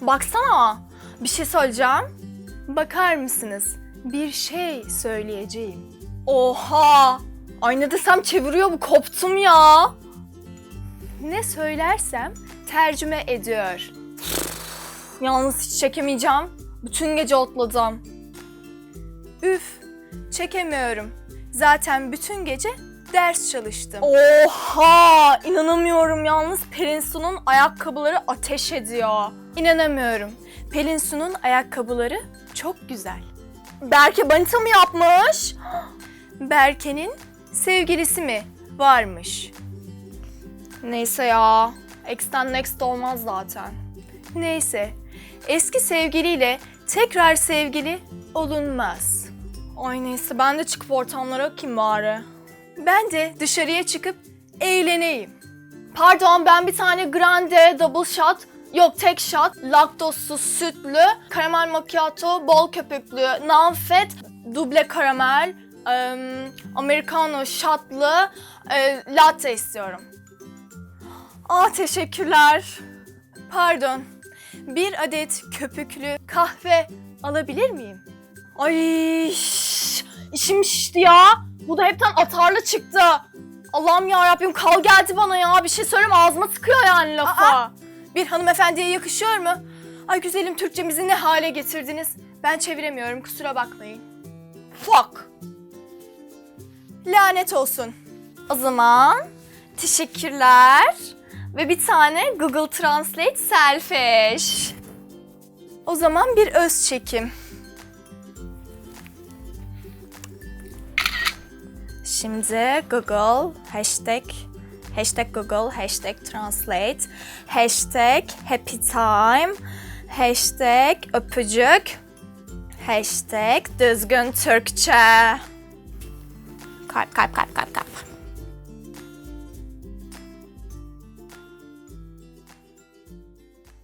Baksana. Bir şey söyleyeceğim. Bakar mısınız? Bir şey söyleyeceğim. Oha! Ay ne desem çeviriyor bu koptum ya. Ne söylersem tercüme ediyor. Yalnız hiç çekemeyeceğim. Bütün gece otladım. Üf, çekemiyorum. Zaten bütün gece ders çalıştım. Oha! İnanamıyorum yalnız Pelin Su'nun ayakkabıları ateş ediyor. İnanamıyorum. Pelin Su'nun ayakkabıları çok güzel. Berke Banita mı yapmış? Berke'nin sevgilisi mi varmış? Neyse ya. X'ten next olmaz zaten. Neyse. Eski sevgiliyle tekrar sevgili olunmaz. Ay neyse ben de çıkıp ortamlara bakayım bari. Ben de dışarıya çıkıp eğleneyim. Pardon ben bir tane grande double shot Yok tek shot, laktozsuz sütlü, karamel macchiato, bol köpüklü, nanfet, duble karamel, em, americano shotlı, e, latte istiyorum. Aa teşekkürler. Pardon. Bir adet köpüklü kahve alabilir miyim? Ay işim şişti ya. Bu da hepten atarlı çıktı. Allah'ım ya Rabbim kal geldi bana ya. Bir şey söyleyeyim ağzıma tıkıyor yani lafı. Bir hanımefendiye yakışıyor mu? Ay güzelim Türkçemizi ne hale getirdiniz. Ben çeviremiyorum kusura bakmayın. Fuck. Lanet olsun. O zaman teşekkürler. Ve bir tane Google Translate selfish. O zaman bir öz çekim. Şimdi Google hashtag hashtag Google hashtag Translate hashtag Happy Time hashtag öpücük hashtag düzgün Türkçe. Kalp kalp kalp kalp kalp.